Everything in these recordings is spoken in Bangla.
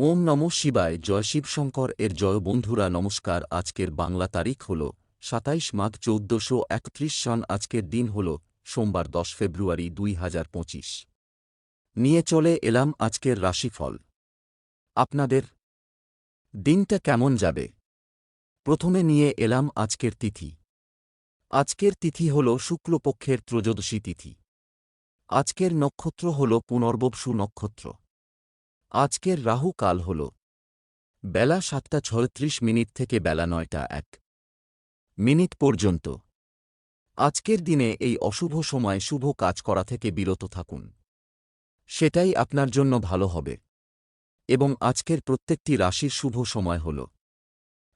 ওম নম শিবায়, জয় শিবশঙ্কর। এর জয় বন্ধুরা, নমস্কার। আজকের বাংলা তারিখ হল সাতাইশ মাঘ চৌদ্দশো একত্রিশ সন আজকের দিন হল সোমবার দশ ফেব্রুয়ারি দুই হাজার পঁচিশ। নিয়ে চলে এলাম আজকের রাশিফল। আপনাদের দিনটা কেমন যাবে? প্রথমে নিয়ে এলাম আজকের তিথি। আজকের তিথি হল শুক্লপক্ষের ত্রয়োদশী তিথি। আজকের নক্ষত্র হল পুনর্বসু নক্ষত্র। আজকের রাহু কাল হল। বেলা সাতটা ছয়ত্রিশ মিনিট থেকে বেলা নয়টা এক। মিনিট পর্যন্ত। আজকের দিনে এই অশুভ সময় শুভ কাজ করা থেকে বিরত থাকুন। সেটাই আপনার জন্য ভালো হবে। এবং আজকের প্রত্যেকটি রাশির শুভ সময় হল।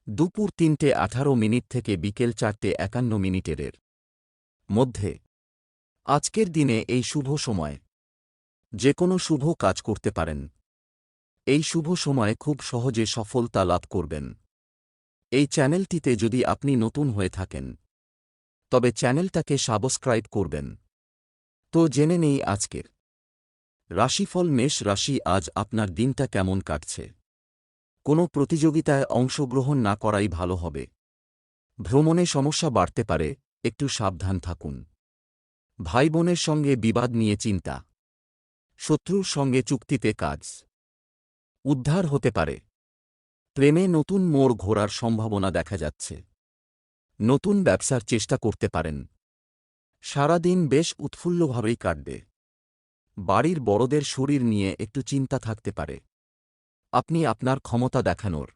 দুপুর তিনটে আঠারো মিনিট থেকে বিকেল চারটে একান্ন মিনিটের। মধ্যে। আজকের দিনে এই শুভ সময়। যে কোনো শুভ কাজ করতে পারেন। এই শুভ সময়ে খুব সহজে সফলতা লাভ করবেন। এই চ্যানেলটিতে যদি আপনি নতুন হয়ে থাকেন, তবে চ্যানেলটাকে সাবস্ক্রাইব করবেন। তো জেনে নেই আজকের রাশিফল মেষ রাশি আজ আপনার দিনটা কেমন কাটছে। কোনো প্রতিযোগিতায় অংশগ্রহণ না করাই ভালো হবে। ভ্রমণে সমস্যা বাড়তে পারে, একটু সাবধান থাকুন। ভাই বোনের সঙ্গে বিবাদ নিয়ে চিন্তা। শত্রুর সঙ্গে চুক্তিতে কাজ। উদ্ধার হতে পারে। প্রেমে নতুন মোড় ঘোরার সম্ভাবনা দেখা যাচ্ছে। নতুন ব্যবসার চেষ্টা করতে পারেন। সারাদিন বেশ উৎফুল্লভাবেই কাটবে। বাড়ির বড়দের শরীর নিয়ে একটু চিন্তা থাকতে পারে। আপনি আপনার ক্ষমতা দেখানোর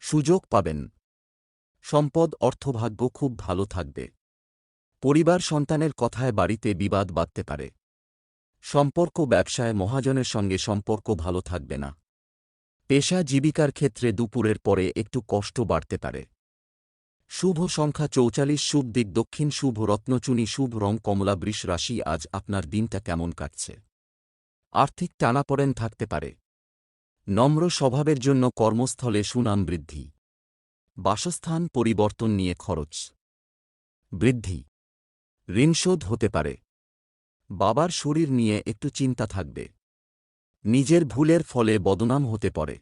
সুযোগ পাবেন। সম্পদ, অর্থভাগ্য খুব ভালো থাকবে। পরিবার সন্তানের কথায় বাড়িতে বিবাদ বাঁধতে পারে। সম্পর্ক ব্যবসায় মহাজনের সঙ্গে সম্পর্ক ভালো থাকবে না। পেশা জীবিকার ক্ষেত্রে দুপুরের পরে একটু কষ্ট বাড়তে পারে। শুভ সংখ্যা চৌচালিশ শুভ দিক দক্ষিণ, শুভ রত্নচুনি, শুভ রং কমলা, বৃষ রাশি, আজ আপনার দিনটা কেমন কাটছে? আর্থিক টানাপড়েন থাকতে পারে। নম্র স্বভাবের জন্য কর্মস্থলে সুনাম বৃদ্ধি। বাসস্থান পরিবর্তন নিয়ে খরচ। বৃদ্ধি। ঋণশোধ হতে পারে। বাবার শরীর নিয়ে একটু চিন্তা থাকবে। নিজের ভুলের ফলে বদনাম হতে পারে।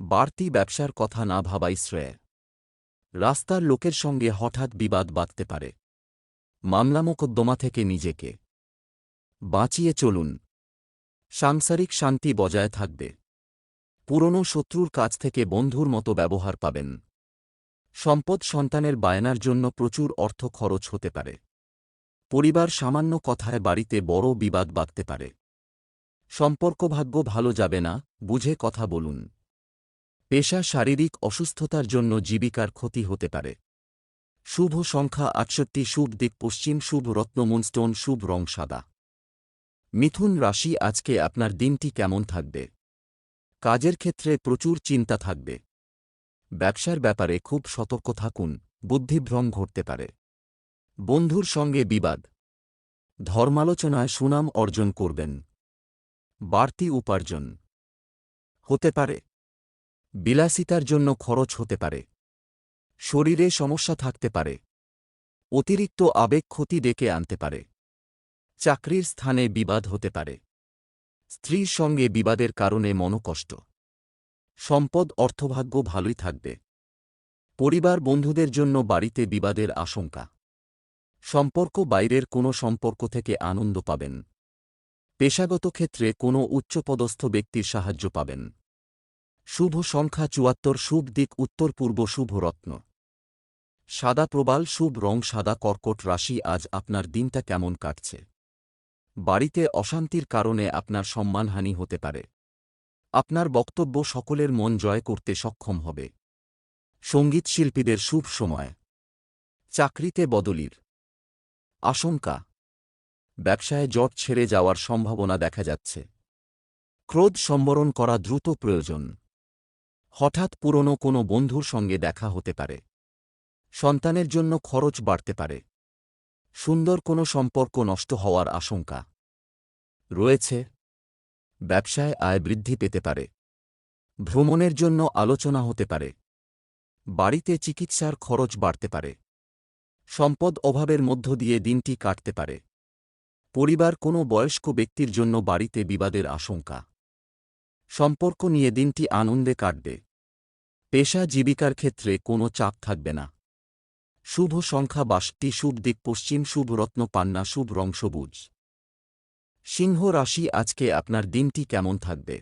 বাড়তি ব্যবসার কথা না ভাবাই শ্রেয়। রাস্তার লোকের সঙ্গে হঠাৎ বিবাদ বাঁধতে পারে। মামলা মোকদ্দমা থেকে নিজেকে। বাঁচিয়ে চলুন। সাংসারিক শান্তি বজায় থাকবে। পুরনো শত্রুর কাছ থেকে বন্ধুর মতো ব্যবহার পাবেন। সম্পদ সন্তানের বায়নার জন্য প্রচুর অর্থ খরচ হতে পারে। পরিবার সামান্য কথায় বাড়িতে বড় বিবাদ বাঁধতে পারে। সম্পর্ক ভাগ্য ভালো যাবে না, বুঝে কথা বলুন। পেশা শারীরিক অসুস্থতার জন্য জীবিকার ক্ষতি হতে পারে। শুভ সংখ্যা আটষট্টি, শুভ দিক পশ্চিম, শুভ রত্নমুনস্টোন শুভ রং সাদা। মিথুন রাশি, আজকে আপনার দিনটি কেমন থাকবে? কাজের ক্ষেত্রে প্রচুর চিন্তা থাকবে। ব্যবসার ব্যাপারে খুব সতর্ক থাকুন, বুদ্ধিভ্রম ঘটতে পারে। বন্ধুর সঙ্গে বিবাদ। ধর্মালোচনায় সুনাম অর্জন করবেন। বাড়তি উপার্জন। হতে পারে। বিলাসিতার জন্য খরচ হতে পারে। শরীরে সমস্যা থাকতে পারে। অতিরিক্ত আবেগ ক্ষতি ডেকে আনতে পারে। চাকরির স্থানে বিবাদ হতে পারে। স্ত্রীর সঙ্গে বিবাদের কারণে মনকষ্ট। সম্পদ অর্থভাগ্য ভালোই থাকবে। পরিবার বন্ধুদের জন্য বাড়িতে বিবাদের আশঙ্কা। সম্পর্ক বাইরের কোনো সম্পর্ক থেকে আনন্দ পাবেন। পেশাগত ক্ষেত্রে কোনো উচ্চপদস্থ ব্যক্তির সাহায্য পাবেন। শুভ সংখ্যা চুয়াত্তর, শুভ দিক উত্তর পূর্ব, শুভ রত্ন। সাদা প্রবাল, শুভ রং, সাদা কর্কট রাশি, আজ আপনার দিনটা কেমন কাটছে? বাড়িতে অশান্তির কারণে আপনার সম্মানহানি হতে পারে। আপনার বক্তব্য সকলের মন জয় করতে সক্ষম হবে। সংগীত শিল্পীদের শুভ সময়। চাকরিতে বদলির। আশঙ্কা ব্যবসায় জট ছেড়ে যাওয়ার সম্ভাবনা দেখা যাচ্ছে। ক্রোধ সম্বরণ করা দ্রুত প্রয়োজন। হঠাৎ পুরনো কোনো বন্ধুর সঙ্গে দেখা হতে পারে। সন্তানের জন্য খরচ বাড়তে পারে। সুন্দর কোনো সম্পর্ক নষ্ট হওয়ার আশঙ্কা। রয়েছে। ব্যবসায় আয় বৃদ্ধি পেতে পারে। ভ্রমণের জন্য আলোচনা হতে পারে। বাড়িতে চিকিৎসার খরচ বাড়তে পারে। সম্পদ অভাবের মধ্য দিয়ে দিনটি কাটতে পারে। পরিবার কোনো বয়স্ক ব্যক্তির জন্য বাড়িতে বিবাদের আশঙ্কা। সম্পর্ক নিয়ে দিনটি আনন্দে কাটবে। পেশা জীবিকার ক্ষেত্রে কোনো চাপ থাকবে না। শুভ সংখ্যা বাষট্টি, শুভ দিক পশ্চিম, শুভ রত্ন পান্না, শুভ রং সবুজ। সিংহ রাশি আজকে আপনার দিনটি কেমন থাকবে?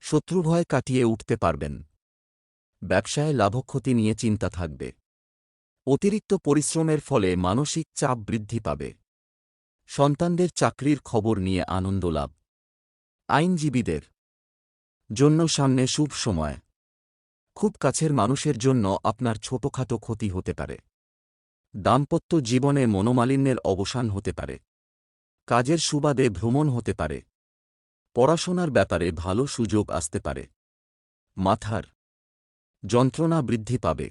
শত্রুভয় কাটিয়ে উঠতে পারবেন। ব্যবসায় লাভক্ষতি নিয়ে চিন্তা থাকবে। অতিরিক্ত পরিশ্রমের ফলে মানসিক চাপ বৃদ্ধি পাবে। সন্তানদের চাকরির খবর নিয়ে আনন্দ লাভ আইনজীবীদের জন্য সামনে শুভ সময়। খুব কাছের মানুষের জন্য আপনার ছোটখাটো ক্ষতি হতে পারে। দাম্পত্য জীবনে মনোমালিন্যের অবসান হতে পারে। কাজের সুবাদে ভ্রমণ হতে পারে। পড়াশোনার ব্যাপারে ভালো সুযোগ আসতে পারে। মাথার যন্ত্রণা বৃদ্ধি পাবে।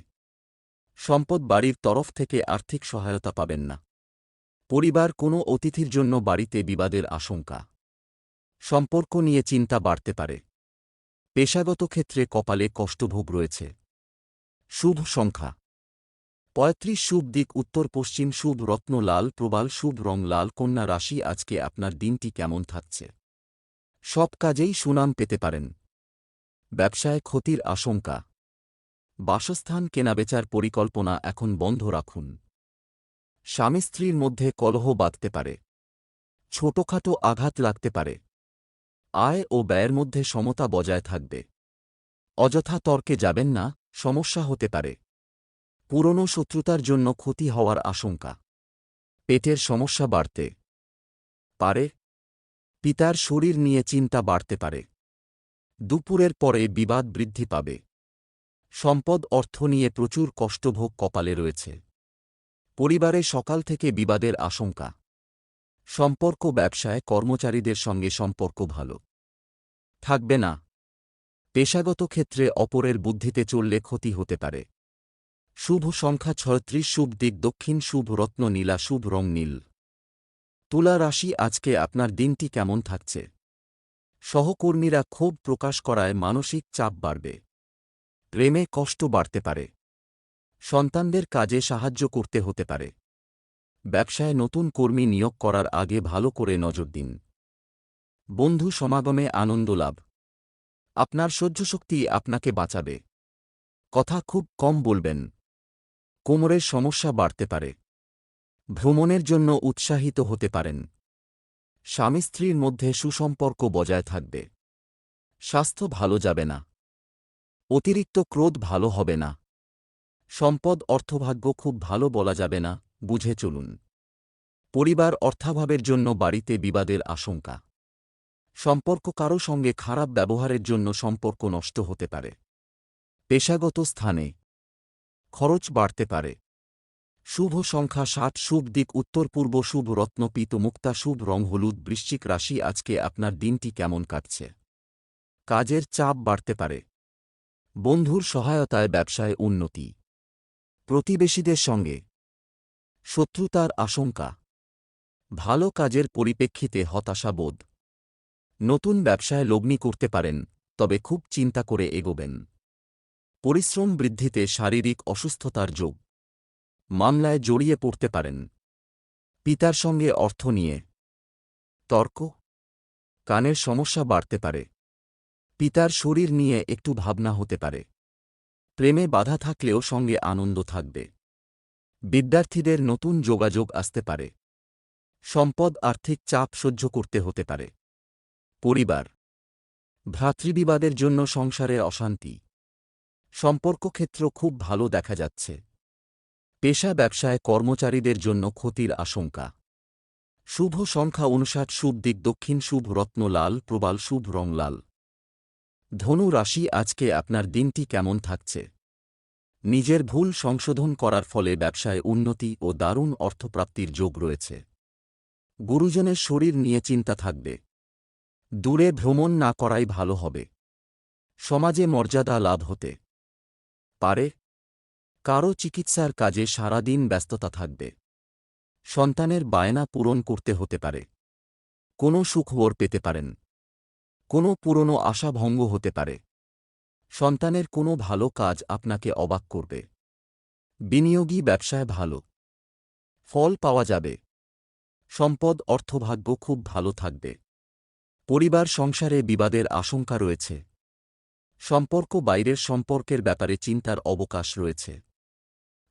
সম্পদ বাড়ির তরফ থেকে আর্থিক সহায়তা পাবেন না। পরিবার কোনো অতিথির জন্য বাড়িতে বিবাদের আশঙ্কা। সম্পর্ক নিয়ে চিন্তা বাড়তে পারে। পেশাগত ক্ষেত্রে কপালে কষ্টভোগ রয়েছে। শুভ সংখ্যা। পঁয়ত্রিশ শুভ দিক উত্তর পশ্চিম শুভ রত্ন লাল, প্রবাল শুভ রং লাল, কন্যা রাশি, আজকে আপনার দিনটি কেমন থাকছে? সব কাজেই সুনাম পেতে পারেন। ব্যবসায় ক্ষতির আশঙ্কা। বাসস্থান কেনাবেচার পরিকল্পনা এখন বন্ধ রাখুন। স্বামী স্ত্রীর মধ্যে কলহ বাঁধতে পারে। ছোটখাটো আঘাত লাগতে পারে। আয় ও ব্যয়ের মধ্যে সমতা বজায় থাকবে। অযথা তর্কে যাবেন না, সমস্যা হতে পারে। পুরনো শত্রুতার জন্য ক্ষতি হওয়ার আশঙ্কা। পেটের সমস্যা বাড়তে পারে। পিতার শরীর নিয়ে চিন্তা বাড়তে পারে। দুপুরের পরে বিবাদ বৃদ্ধি পাবে। সম্পদ, অর্থ নিয়ে প্রচুর কষ্টভোগ কপালে রয়েছে। পরিবারে সকাল থেকে বিবাদের আশঙ্কা। সম্পর্ক ব্যবসায় কর্মচারীদের সঙ্গে সম্পর্ক ভালো। থাকবে না। পেশাগত ক্ষেত্রে অপরের বুদ্ধিতে চললে ক্ষতি হতে পারে। শুভ সংখ্যা ছয়ত্রিশ, শুভ দিক দক্ষিণ, শুভ রত্ন নীলা, শুভ রং নীল। তুলা রাশি, আজকে আপনার দিনটি কেমন থাকছে? সহকর্মীরা ক্ষোভ প্রকাশ করায় মানসিক চাপ বাড়বে। প্রেমে কষ্ট বাড়তে পারে। সন্তানদের কাজে সাহায্য করতে হতে পারে। ব্যবসায় নতুন কর্মী নিয়োগ করার আগে ভালো করে নজর দিন। বন্ধু সমাগমে আনন্দ লাভ। আপনার সহ্যশক্তি আপনাকে বাঁচাবে। কথা খুব কম বলবেন। কোমরের সমস্যা বাড়তে পারে। ভ্রমণের জন্য উৎসাহিত হতে পারেন। স্বামী স্ত্রীর মধ্যে সুসম্পর্ক বজায় থাকবে। স্বাস্থ্য ভালো যাবে না। অতিরিক্ত ক্রোধ ভালো হবে না। সম্পদ অর্থভাগ্য খুব ভালো বলা যাবে না, বুঝে চলুন। পরিবার অর্থাভাবের জন্য বাড়িতে বিবাদের আশঙ্কা। সম্পর্ক কারও সঙ্গে খারাপ ব্যবহারের জন্য সম্পর্ক নষ্ট হতে পারে। পেশাগত স্থানে খরচ বাড়তে পারে। শুভ সংখ্যা ষাট, শুভ দিক উত্তর পূর্ব, শুভ রত্নপিত মুক্তা, শুভ রং হলুদ, বৃশ্চিক রাশি, আজকে আপনার দিনটি কেমন কাটছে? কাজের চাপ বাড়তে পারে। বন্ধুর সহায়তায় ব্যবসায় উন্নতি। প্রতিবেশীদের সঙ্গে। শত্রুতার আশঙ্কা। ভালো কাজের পরিপ্রেক্ষিতে হতাশাবোধ নতুন ব্যবসায় লগ্নি করতে পারেন, তবে খুব চিন্তা করে এগোবেন। পরিশ্রম বৃদ্ধিতে শারীরিক অসুস্থতার যোগ। মামলায় জড়িয়ে পড়তে পারেন। পিতার সঙ্গে অর্থ নিয়ে। তর্ক। কানের সমস্যা বাড়তে পারে। পিতার শরীর নিয়ে একটু ভাবনা হতে পারে। প্রেমে বাধা থাকলেও সঙ্গে আনন্দ থাকবে। বিদ্যার্থীদের নতুন যোগাযোগ আসতে পারে। সম্পদ আর্থিক চাপ সহ্য করতে হতে পারে। পরিবার। ভ্রাতৃবিবাদের জন্য সংসারে অশান্তি। সম্পর্ক ক্ষেত্র খুব ভালো দেখা যাচ্ছে। পেশা ব্যবসায় কর্মচারীদের জন্য ক্ষতির আশঙ্কা। শুভ সংখ্যা অনুসাট শুভ দিক দক্ষিণ শুভ রত্নলাল, প্রবাল শুভ রং লাল ধনু রাশি আজকে আপনার দিনটি কেমন থাকছে? নিজের ভুল সংশোধন করার ফলে ব্যবসায় উন্নতি ও দারুণ অর্থপ্রাপ্তির যোগ রয়েছে। গুরুজনের শরীর নিয়ে চিন্তা থাকবে। দূরে ভ্রমণ না করাই ভালো হবে। সমাজে মর্যাদা লাভ হতে পারে। কারও চিকিৎসার কাজে সারাদিন ব্যস্ততা থাকবে। সন্তানের বায়না পূরণ করতে হতে পারে। কোনো সুখবর পেতে পারেন। কোনো পুরনো আশা ভঙ্গ হতে পারে। সন্তানের কোনো ভালো কাজ আপনাকে অবাক করবে। বিনিয়োগী ব্যবসায় ভালো। ফল পাওয়া যাবে। সম্পদ অর্থভাগ্য খুব ভালো থাকবে। পরিবার সংসারে বিবাদের আশঙ্কা রয়েছে। সম্পর্ক বাইরের সম্পর্কের ব্যাপারে চিন্তার অবকাশ রয়েছে।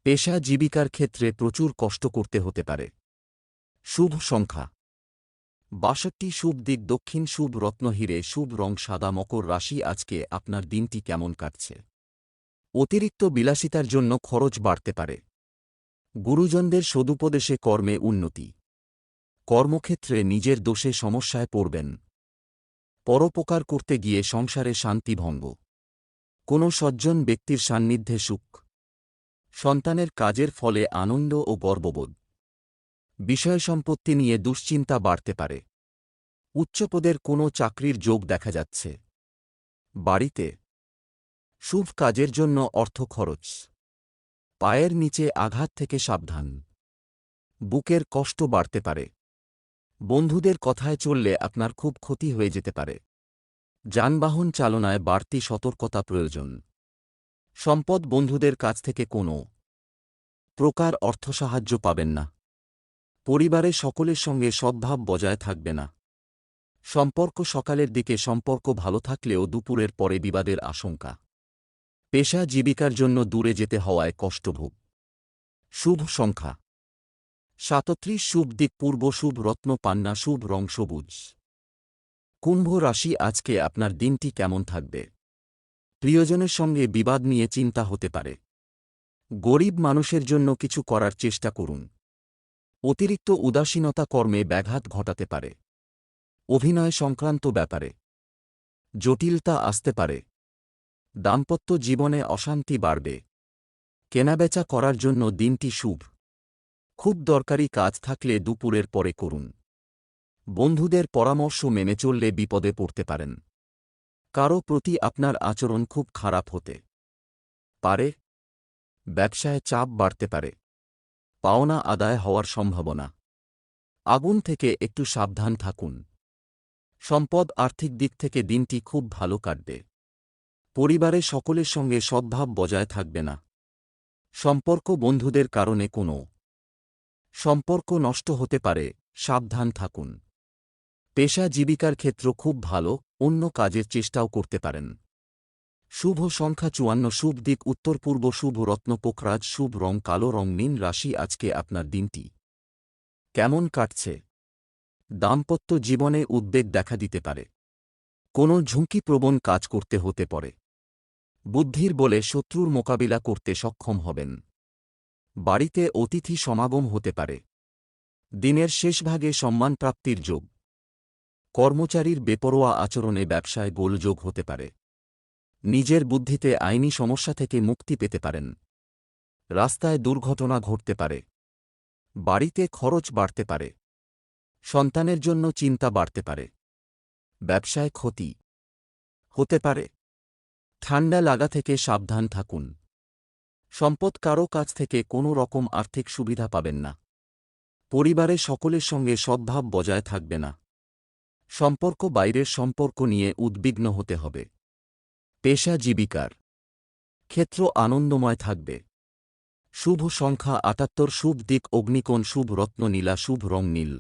পেশা জীবিকার ক্ষেত্রে প্রচুর কষ্ট করতে হতে পারে। শুভ সংখ্যা। বাষট্টি শুভ দিক, দক্ষিণ শুভ রত্নহীরে শুভ রং, সাদা মকর রাশি, আজকে আপনার দিনটি কেমন কাটছে? অতিরিক্ত বিলাসিতার জন্য খরচ বাড়তে পারে। গুরুজনদের সদুপদেশে কর্মে উন্নতি। কর্মক্ষেত্রে নিজের দোষে সমস্যায় পড়বেন। পরোপকার করতে গিয়ে সংসারে শান্তিভঙ্গ কোনো সজ্জন ব্যক্তির সান্নিধ্যে সুখ। সন্তানের কাজের ফলে আনন্দ ও গর্ববোধ। বিষয় সম্পত্তি নিয়ে দুশ্চিন্তা বাড়তে পারে। উচ্চপদের কোনো চাকরির যোগ দেখা যাচ্ছে। বাড়িতে শুভ কাজের জন্য অর্থ খরচ। পায়ের নিচে আঘাত থেকে সাবধান। বুকের কষ্ট বাড়তে পারে। বন্ধুদের কথায় চললে আপনার খুব ক্ষতি হয়ে যেতে পারে। যানবাহন চালনায় বাড়তি সতর্কতা প্রয়োজন। সম্পদ বন্ধুদের কাছ থেকে কোনো প্রকার অর্থসাহায্য পাবেন না। পরিবারে সকলের সঙ্গে সদ্ভাব বজায় থাকবে না। সম্পর্ক সকালের দিকে সম্পর্ক ভালো থাকলেও দুপুরের পরে বিবাদের আশঙ্কা। পেশা জীবিকার জন্য দূরে যেতে হওয়ায় কষ্টভোগ। শুভ সংখ্যা। সাতত্রিশ শুভ দিক পূর্ব শুভ রত্ন পান্না শুভ রং সবুজ। কুম্ভ রাশি আজকে আপনার দিনটি কেমন থাকবে? প্রিয়জনের সঙ্গে বিবাদ নিয়ে চিন্তা হতে পারে। গরিব মানুষের জন্য কিছু করার চেষ্টা করুন। অতিরিক্ত উদাসীনতা কর্মে ব্যাঘাত ঘটাতে পারে। অভিনয় সংক্রান্ত ব্যাপারে। জটিলতা আসতে পারে। দাম্পত্য জীবনে অশান্তি বাড়বে। কেনাবেচা করার জন্য দিনটি শুভ। খুব দরকারি কাজ থাকলে দুপুরের পরে করুন। বন্ধুদের পরামর্শ মেনে চললে বিপদে পড়তে পারেন। কারও প্রতি আপনার আচরণ খুব খারাপ হতে পারে। ব্যবসায় চাপ বাড়তে পারে। পাওনা আদায় হওয়ার সম্ভাবনা। আগুন থেকে একটু সাবধান থাকুন। সম্পদ আর্থিক দিক থেকে দিনটি খুব ভালো কাটবে। পরিবারে সকলের সঙ্গে সদ্ভাব বজায় থাকবে না। সম্পর্ক বন্ধুদের কারণে কোনো। সম্পর্ক নষ্ট হতে পারে, সাবধান থাকুন। পেশা জীবিকার ক্ষেত্র খুব ভালো, অন্য কাজের চেষ্টাও করতে পারেন। শুভ সংখ্যা চুয়ান্ন, শুভ দিক উত্তর পূর্ব, শুভ রত্ন পোখরাজ, শুভ রং কালো, রং নীল রাশি আজকে আপনার দিনটি। কেমন কাটছে? দাম্পত্য জীবনে উদ্বেগ দেখা দিতে পারে। কোনো ঝুঁকিপ্রবণ কাজ করতে হতে পারে। বুদ্ধির বলে শত্রুর মোকাবিলা করতে সক্ষম হবেন। বাড়িতে অতিথি সমাগম হতে পারে। দিনের শেষভাগে সম্মানপ্রাপ্তির যোগ। কর্মচারীর বেপরোয়া আচরণে ব্যবসায় গোলযোগ হতে পারে। নিজের বুদ্ধিতে আইনি সমস্যা থেকে মুক্তি পেতে পারেন। রাস্তায় দুর্ঘটনা ঘটতে পারে। বাড়িতে খরচ বাড়তে পারে। সন্তানের জন্য চিন্তা বাড়তে পারে। ব্যবসায় ক্ষতি হতে পারে। ঠান্ডা লাগা থেকে সাবধান থাকুন। সম্পদ কারও কাছ থেকে কোনো রকম আর্থিক সুবিধা পাবেন না। পরিবারে সকলের সঙ্গে সদ্ভাব বজায় থাকবে না। সম্পর্ক বাইরের সম্পর্ক নিয়ে উদ্বিগ্ন হতে হবে। পেশা জীবিকার ক্ষেত্র আনন্দময় থাকবে। শুভ সংখ্যা আটাত্তর, শুভ দিক অগ্নিকোণ, শুভ রত্ন নীলা, শুভ রং নীল।